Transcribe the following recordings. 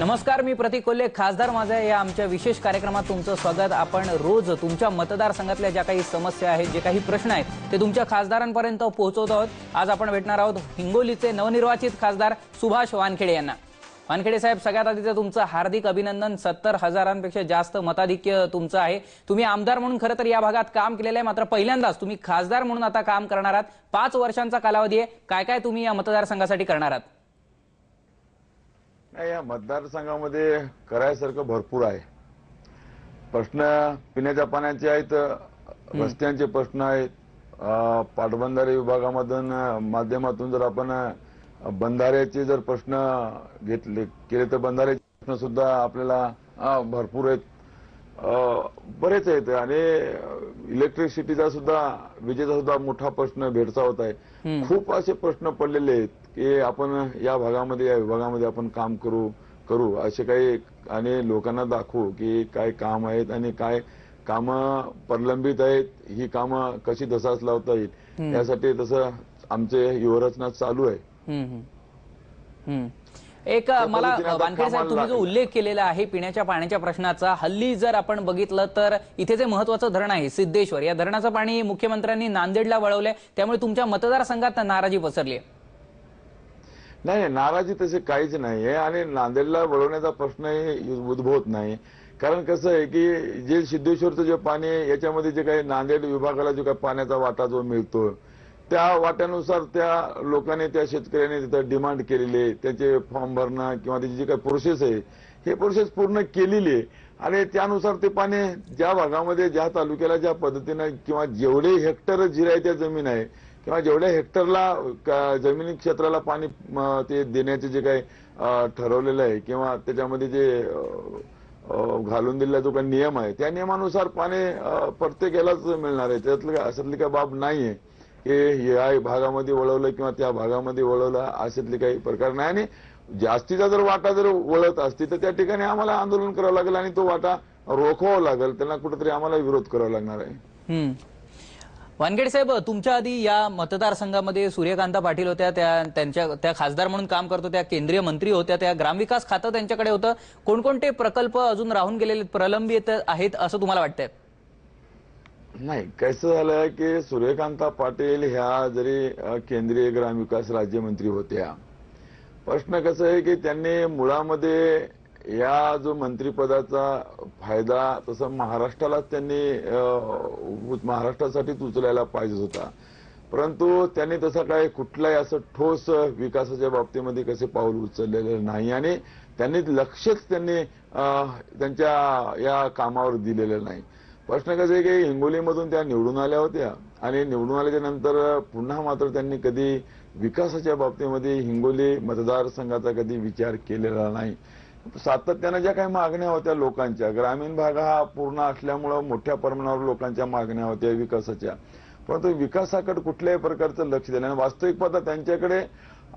नमस्कार मी प्रतीक कोल्हे खासदार माझा या आमच्या विशेष कार्यक्रमात तुमचं स्वागत. आपण रोज तुमच्या मतदारसंघातल्या ज्या काही समस्या आहेत जे काही प्रश्न आहेत ते तुमच्या खासदारांपर्यंत पोहोचवत आहोत. आज आपण भेटणार आहोत हिंगोलीचे नवनिर्वाचित खासदार सुभाष वानखेडे यांना. वानखेडे साहेब सगळ्यात आधीचं तुमचं हार्दिक अभिनंदन. सत्तर हजारांपेक्षा जास्त मताधिक्य तुमचं आहे. तुम्ही आमदार म्हणून खरं तर या भागात काम केलेलं आहे मात्र पहिल्यांदाच तुम्ही खासदार म्हणून आता काम करणार आहात. पाच वर्षांचा कालावधी आहे. काय काय तुम्ही या मतदारसंघासाठी करणार आहात? या मतदारसंघामध्ये करायसारखं भरपूर आहे. प्रश्न पिण्याच्या पाण्याचे आहेत रस्त्यांचे प्रश्न आहेत. पाटबंधारे विभागामधून माध्यमातून जर आपण बंधाऱ्याचे जर प्रश्न घेतले केले तर बंधाऱ्याचे प्रश्न सुद्धा आपल्याला भरपूर आहेत. बरेच आहेत आणि इलेक्ट्रिसिटीचा सुद्धा विजेचा सुद्धा मोठा प्रश्न भेडसावत आहे. खूप असे प्रश्न पडलेले आहेत. की आपण या भागामध्ये या विभागामध्ये आपण काम करू करू. असे काही आणि लोकांना दाखवू की काय काम आहेत आणि काय कामं प्रलंबित आहेत ही कामं कशी दसाच लावता येईल. यासाठी तसं आमचे युवरचना चालू आहे. एक मला वानखेडे साहेब तुम्ही जो. उल्लेख केलेला आहे पिण्याच्या पाण्याच्या प्रश्नाचा हल्ली जर आपण बघितलं तर इथे जे महत्वाचं धरण आहे सिद्धेश्वर या धरणाचं पाणी मुख्यमंत्र्यांनी नांदेडला वळवलंय त्यामुळे तुमच्या मतदारसंघात नाराजी पसरली आहे नाही नाराजी तसे काहीच आहे आणि नांदेडला वळवण्याचा प्रश्नही उद्भवत नाही. कारण कसं आहे की जे सिद्धेश्वरचं जे पाणी आहे याच्यामध्ये जे काही नांदेड विभागाला जो काही पाण्याचा वाटा जो मिळतो त्या वाट्यानुसार त्या लोकांनी त्या शेतकऱ्यांनी तिथं डिमांड केलेली आहे. त्याचे फॉर्म भरणं किंवा त्याची जी काही प्रोसेस आहे हे प्रोसेस पूर्ण केलेली आहे. आणि त्यानुसार ते पाणी ज्या भागामध्ये ज्या तालुक्याला ज्या पद्धतीनं किंवा जेवढे हेक्टर जिरायत्या जमीन आहे किंवा जेवढ्या हेक्टरला जमिनी क्षेत्राला पाणी ते देण्याचे जे काही ठरवलेलं आहे किंवा त्याच्यामध्ये जे घालून दिलेला जो काही नियम आहे त्या नियमानुसार पाणी अ, प्रत्येकालाच मिळणार आहे. त्यातलं काय अशातली काही बाब नाहीये की या भागामध्ये वळवलं किंवा त्या भागामध्ये वळवलं अशातले काही प्रकार नाही. आणि जास्तीचा जर वाटा जर वळत असती तर त्या ठिकाणी आम्हाला आंदोलन करावं लागेल आणि तो वाटा रोखवावा लागेल. त्यांना कुठेतरी आम्हाला विरोध करावा लागणार आहे. वानखेडे साहेब तुमच्या आधी या मतदारसंघामध्ये सूर्यकांता पाटील होत्या त्या त्यांच्या त्या खासदार म्हणून काम करतो त्या केंद्रीय मंत्री होत्या त्या ग्रामविकास खातं त्यांच्याकडे होतं. कोणकोणते प्रकल्प अजून राहून गेलेले प्रलंबित आहेत असं तुम्हाला वाटतंय? नाही कसं झालंय की सूर्यकांता पाटील ह्या जरी केंद्रीय ग्रामविकास राज्यमंत्री होत्या प्रश्न कसं आहे की त्यांनी मुळामध्ये या जो मंत्रिपदाचा फायदा तसा महाराष्ट्रालाच त्यांनी महाराष्ट्रासाठीच उचलायला पाहिजे होता. परंतु त्यांनी तसा काय कुठलाही असं ठोस विकासाच्या बाबतीमध्ये कसे पाऊल उचललेलं नाही आणि त्यांनी लक्षच त्यांनी त्यांच्या या कामावर दिलेलं नाही. प्रश्न कसं आहे की हिंगोलीमधून त्या निवडून आल्या होत्या आणि निवडून आल्याच्यानंतर पुन्हा मात्र त्यांनी कधी विकासाच्या बाबतीमध्ये हिंगोली मतदारसंघाचा कधी विचार केलेला नाही. सातत्यानं ज्या काही मागण्या होत्या लोकांच्या ग्रामीण भाग हा पूर्ण असल्यामुळं मोठ्या प्रमाणावर लोकांच्या मागण्या होत्या विकासाच्या. परंतु विकासाकडे कुठल्याही प्रकारचं लक्ष दिलं नाही. वास्तविक पाहता त्यांच्याकडे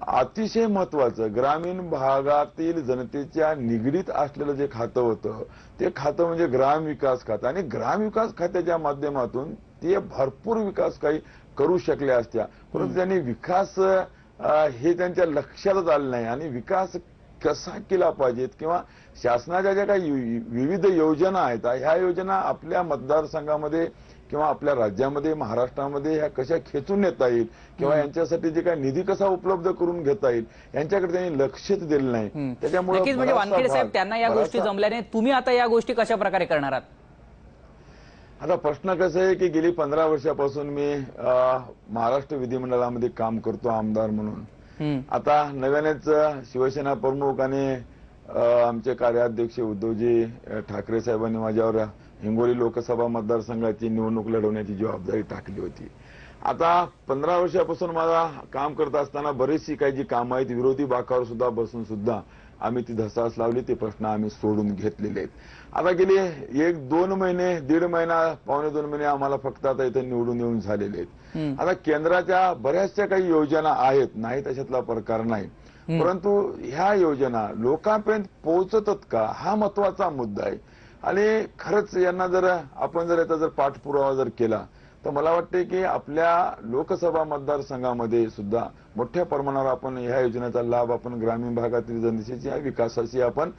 अतिशय महत्वाचं ग्रामीण भागातील जनतेच्या निगडीत असलेलं जे खातं होतं ते खातं म्हणजे ग्राम विकास खातं. आणि ग्राम विकास खात्याच्या माध्यमातून ते भरपूर विकास काही करू शकल्या असत्या. परंतु त्यांनी विकास हे त्यांच्या लक्षातच आलं नाही. आणि विकास कसा केला पाहिजेत? किंवा शासनाच्या ज्या काही विविध योजना आहेत ह्या योजना आपल्या मतदारसंघामध्ये किंवा आपल्या राज्यामध्ये महाराष्ट्रामध्ये ह्या कशा खेचून नेता येईल? किंवा यांच्यासाठी जे काही निधी कसा उपलब्ध करून घेता येईल? यांच्याकडे त्यांनी लक्षच दिलं नाही. त्याच्यामुळे म्हणजे वानखेडे साहेब त्यांना या गोष्टी जमल्या नाही तुम्ही आता या गोष्टी कशा प्रकारे करणार आहात? आता प्रश्न कसं आहे की गेली पंधरा वर्षापासून मी महाराष्ट्र विधिमंडळामध्ये काम करतो आमदार म्हणून. आता नव्यानेच शिवसेना प्रमुख आणि आमचे कार्याध्यक्ष उद्धवजी ठाकरे साहेबांनी माझ्यावर हिंगोली लोकसभा मतदारसंघाची निवडणूक लढवण्याची जबाबदारी टाकली होती. आता पंधरा वर्षापासून मला काम करत असताना बरीचशी काही जी कामं आहेत विरोधी बाकावर सुद्धा बसून सुद्धा आम्ही ती धसास लावली ते प्रश्न आम्ही सोडून घेतलेले आहेत. आता गेले एक दोन महिने दीड महिना पावणे दोन महिने आम्हाला फक्त आता इथे निवडून येऊन झालेले आहेत. आता केंद्राच्या बऱ्याचशा काही योजना आहेत नाही तशातला प्रकार नाही. परंतु ह्या योजना लोकांपर्यंत पोहोचतात का हा महत्त्वाचा मुद्दा आहे. आणि खरंच यांना जर आपण जर याचा जर पाठपुरावा जर केला तर मला वाटते की आपल्या लोकसभा मतदारसंघामध्ये सुद्धा मोठ्या प्रमाणावर आपण ह्या योजनेचा लाभ आपण ग्रामीण भागातील जनतेच्या विकासाची आपण